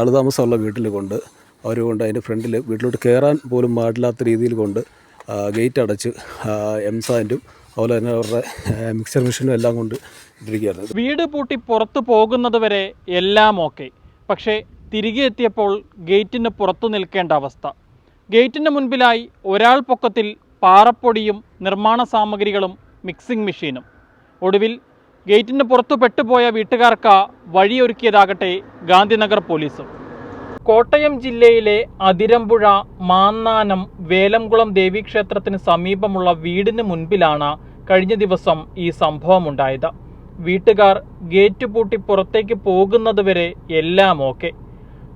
ആൾ താമസമുള്ള വീട്ടിൽ കൊണ്ട് അവർ കൊണ്ട് അതിന്റെ ഫ്രണ്ടിൽ വീട്ടിലോട്ട് കയറാൻ പോലും പാടില്ലാത്ത രീതിയിൽ കൊണ്ട് ഗേറ്റ് അടച്ച് എം സാൻഡും അതുപോലെ തന്നെ അവരുടെ മിക്സർ മെഷീനും എല്ലാം കൊണ്ട് ഇട്ടിരിക്കുകയാണ് വീട് പൂട്ടി പുറത്തു പോകുന്നത് വരെ എല്ലാം ഓക്കെ. പക്ഷേ തിരികെ എത്തിയപ്പോൾ ഗേറ്റിന് പുറത്തു നിൽക്കേണ്ട അവസ്ഥ. ഗേറ്റിന് മുൻപിലായി ഒരാൾ പൊക്കത്തിൽ പാറപ്പൊടിയും നിർമ്മാണ സാമഗ്രികളും മിക്സിംഗ് മെഷീനും. ഒടുവിൽ ഗേറ്റിന് പുറത്തു പെട്ടുപോയ വീട്ടുകാർക്ക് വഴിയൊരുക്കിയതാകട്ടെ ഗാന്ധിനഗർ പോലീസും. കോട്ടയം ജില്ലയിലെ അതിരമ്പുഴ മാന്നാനം വേലംകുളം ദേവീക്ഷേത്രത്തിന് സമീപമുള്ള വീടിന് മുൻപിലാണ് കഴിഞ്ഞ ദിവസം ഈ സംഭവമുണ്ടായത്. വീട്ടുകാർ ഗേറ്റ് പൂട്ടി പുറത്തേക്ക് പോകുന്നതുവരെ എല്ലാം ഓക്കെ.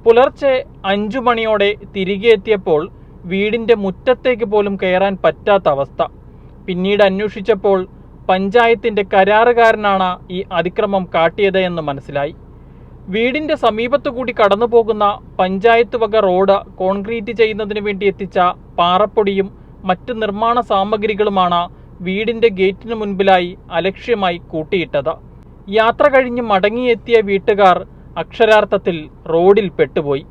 പുലർച്ചെ അഞ്ചു മണിയോടെ തിരികെ എത്തിയപ്പോൾ വീടിന്റെ മുറ്റത്തേക്ക് പോലും കയറാൻ പറ്റാത്ത അവസ്ഥ. പിന്നീട് അന്വേഷിച്ചപ്പോൾ പഞ്ചായത്തിന്റെ കരാറുകാരനാണ് ഈ അതിക്രമം കാട്ടിയത് എന്ന് മനസ്സിലായി. വീടിന്റെ സമീപത്തു കൂടി കടന്നു പോകുന്ന പഞ്ചായത്ത് വക റോഡ് കോൺക്രീറ്റ് ചെയ്യുന്നതിന് വേണ്ടി എത്തിച്ച പാറപ്പൊടിയും മറ്റ് നിർമ്മാണ സാമഗ്രികളുമാണ് വീടിന്റെ ഗേറ്റിന് മുൻപിലായി അലക്ഷ്യമായി കൂട്ടിയിട്ടത്. യാത്ര കഴിഞ്ഞ് മടങ്ങിയെത്തിയ വീട്ടുകാർ അക്ഷരാർത്ഥത്തിൽ റോഡിൽ പെട്ടുപോയി.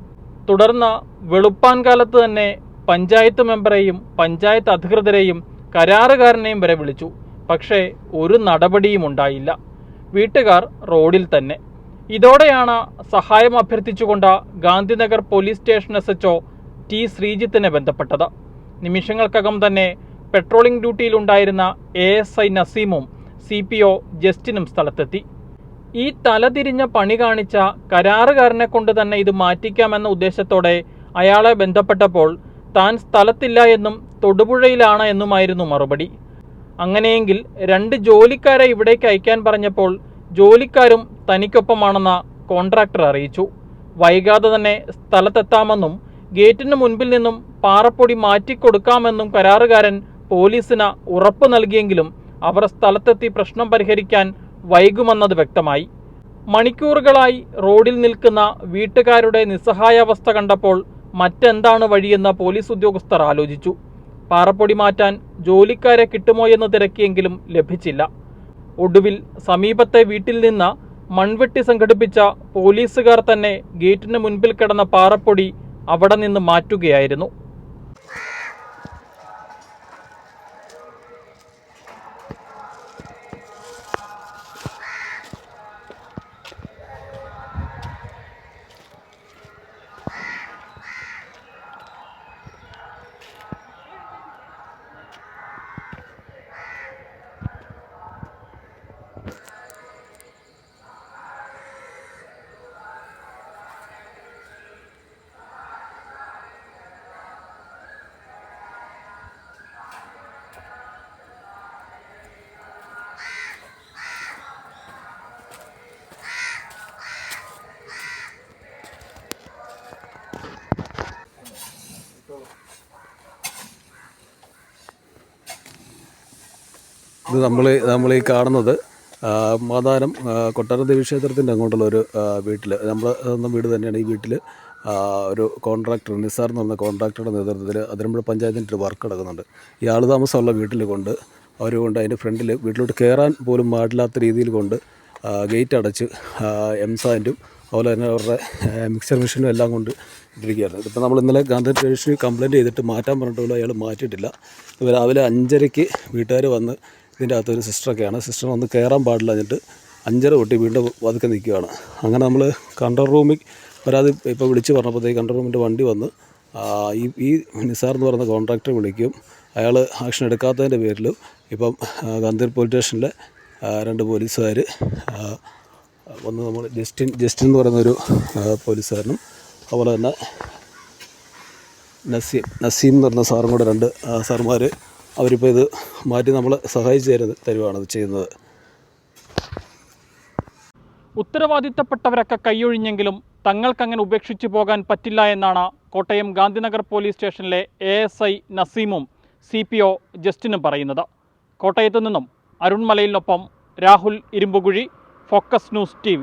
തുടർന്ന് വെളുപ്പാൻ കാലത്ത് തന്നെ പഞ്ചായത്ത് മെമ്പറെയും പഞ്ചായത്ത് അധികൃതരെയും കരാറുകാരനെയും വരെ വിളിച്ചു. പക്ഷേ ഒരു നടപടിയും ഉണ്ടായില്ല. വീട്ടുകാർ റോഡിൽ തന്നെ. ഇതോടെയാണ് സഹായം അഭ്യർത്ഥിച്ചുകൊണ്ട് Gandhinagar police station S H T ശ്രീജിത്തിനെ ബന്ധപ്പെട്ടത്. നിമിഷങ്ങൾക്കകം തന്നെ പെട്രോളിംഗ് ഡ്യൂട്ടിയിലുണ്ടായിരുന്ന എ എസ് ഐ നസീമും സി പി ഒ ജസ്റ്റിനും സ്ഥലത്തെത്തി. ഈ തലതിരിഞ്ഞ പണി കാണിച്ച കരാറുകാരനെ കൊണ്ട് തന്നെ ഇത് മാറ്റിക്കാമെന്ന ഉദ്ദേശത്തോടെ അയാളെ ബന്ധപ്പെട്ടപ്പോൾ താൻ സ്ഥലത്തില്ല എന്നും തൊടുപുഴയിലാണ് എന്നുമായിരുന്നു മറുപടി. അങ്ങനെയെങ്കിൽ രണ്ട് ജോലിക്കാരെ ഇവിടേക്ക് അയക്കാൻ പറഞ്ഞപ്പോൾ ജോലിക്കാരും തനിക്കൊപ്പമാണെന്ന കോൺട്രാക്ടർ അറിയിച്ചു. വൈകാതെ തന്നെ സ്ഥലത്തെത്താമെന്നും ഗേറ്റിന് മുൻപിൽ നിന്നും പാറപ്പൊടി മാറ്റിക്കൊടുക്കാമെന്നും കരാറുകാരൻ പോലീസിന് ഉറപ്പ് നൽകിയെങ്കിലും അവർ സ്ഥലത്തെത്തി പ്രശ്നം പരിഹരിക്കാൻ വൈകുമെന്നത് വ്യക്തമായി. മണിക്കൂറുകളായി റോഡിൽ നിൽക്കുന്ന വീട്ടുകാരുടെ നിസ്സഹായാവസ്ഥ കണ്ടപ്പോൾ മറ്റെന്താണ് വഴിയെന്ന് പോലീസ് ഉദ്യോഗസ്ഥർ ആലോചിച്ചു. പാറപ്പൊടി മാറ്റാൻ ജോലിക്കാരെ കിട്ടുമോ എന്ന് തിരക്കിയെങ്കിലും ലഭിച്ചില്ല. ഒടുവിൽ സമീപത്തെ വീട്ടിൽ നിന്ന് മൺവെട്ടി സംഘടിപ്പിച്ച പോലീസുകാർ തന്നെ ഗേറ്റിന് മുൻപിൽ കിടന്ന പാറപ്പൊടി അവിടെ നിന്ന് മാറ്റുകയായിരുന്നു. ഇത് നമ്മൾ നമ്മൾ ഈ കാണുന്നത് മാതാരം ദേവി ക്ഷേത്രത്തിന്റെ അങ്ങോട്ടുള്ള ഒരു വീട്ടിൽ നമ്മൾ സ്വന്തം വീട് തന്നെയാണ് ഈ വീട്ടിൽ ഒരു കോൺട്രാക്ടർ നിസാർ എന്ന് പറഞ്ഞ കോൺട്രാക്ടറുടെ നേതൃത്വത്തിൽ അതിരമ്പുഴ പഞ്ചായത്തിന്റെ ഒരു വർക്ക് നടക്കുന്നുണ്ട്. ഈ ആൾ താമസമുള്ള വീട്ടിൽ കൊണ്ട് അവർ കൊണ്ട് അതിന്റെ ഫ്രണ്ടിൽ വീട്ടിലോട്ട് കയറാൻ പോലും പാടില്ലാത്ത രീതിയിൽ കൊണ്ട് ഗേറ്റ് അടച്ച് എം സാന്റും അതുപോലെ തന്നെ അവരുടെ മിക്സർ മെഷീനും എല്ലാം കൊണ്ട് ഇട്ടിരിക്കുകയായിരുന്നു ഇപ്പോൾ നമ്മൾ ഇന്നലെ ഗാന്ധി സ്റ്റേഷനിൽ കംപ്ലയിന്റ് ചെയ്തിട്ട് മാറ്റാൻ പറഞ്ഞിട്ടുള്ള അയാൾ മാറ്റിയിട്ടില്ല. രാവിലെ അഞ്ചരയ്ക്ക് വീട്ടുകാർ വന്ന് ഇതിന്റെ അകത്തൊരു സിസ്റ്ററൊക്കെയാണ്. സിസ്റ്റർ ഒന്ന് കയറാൻ പാടില്ല എന്നിട്ട് അഞ്ചര കൊട്ടി വീണ്ടും വതുക്കെ നിൽക്കുകയാണ്. അങ്ങനെ നമ്മൾ കൺട്രോൾ റൂമിൽ പരാതി ഇപ്പോൾ വിളിച്ച് പറഞ്ഞപ്പോഴത്തേക്ക് കൺട്രോൾ റൂമിന്റെ വണ്ടി വന്ന് ഈ ഈ നിസാർ എന്ന് പറയുന്ന കോൺട്രാക്ടറെ വിളിക്കും. അയാൾ ആക്ഷൻ എടുക്കാത്തതിന്റെ പേരിൽ ഇപ്പം ഗാന്ധി പോലീസ് സ്റ്റേഷനിലെ രണ്ട് പോലീസുകാർ വന്ന് നമ്മൾ ജസ്റ്റിൻ ജസ്റ്റിൻ എന്ന് പറയുന്നൊരു ഒരു പോലീസുകാരനും അതുപോലെ തന്നെ നസീം നസീം എന്ന് പറഞ്ഞ സാറും കൂടെ രണ്ട് സാറുമാർ അവരിപ്പോൾ ഇത് മാറ്റി നമ്മളെ സഹായിച്ച് തരുന്നത് തരുവാണ് അത് ചെയ്യുന്നത്. ഉത്തരവാദിത്തപ്പെട്ടവരൊക്കെ കൈയൊഴിഞ്ഞെങ്കിലും തങ്ങൾക്കങ്ങനെ ഉപേക്ഷിച്ചു പോകാൻ പറ്റില്ല എന്നാണ് കോട്ടയം ഗാന്ധിനഗർ പോലീസ് സ്റ്റേഷനിലെ എ എസ് ഐ നസീമും സി പി ഒ ജസ്റ്റിനും പറയുന്നത്. കോട്ടയത്തു നിന്നും അരുൺമലയിലിനൊപ്പം Rahul Irumbukuzhi focus news T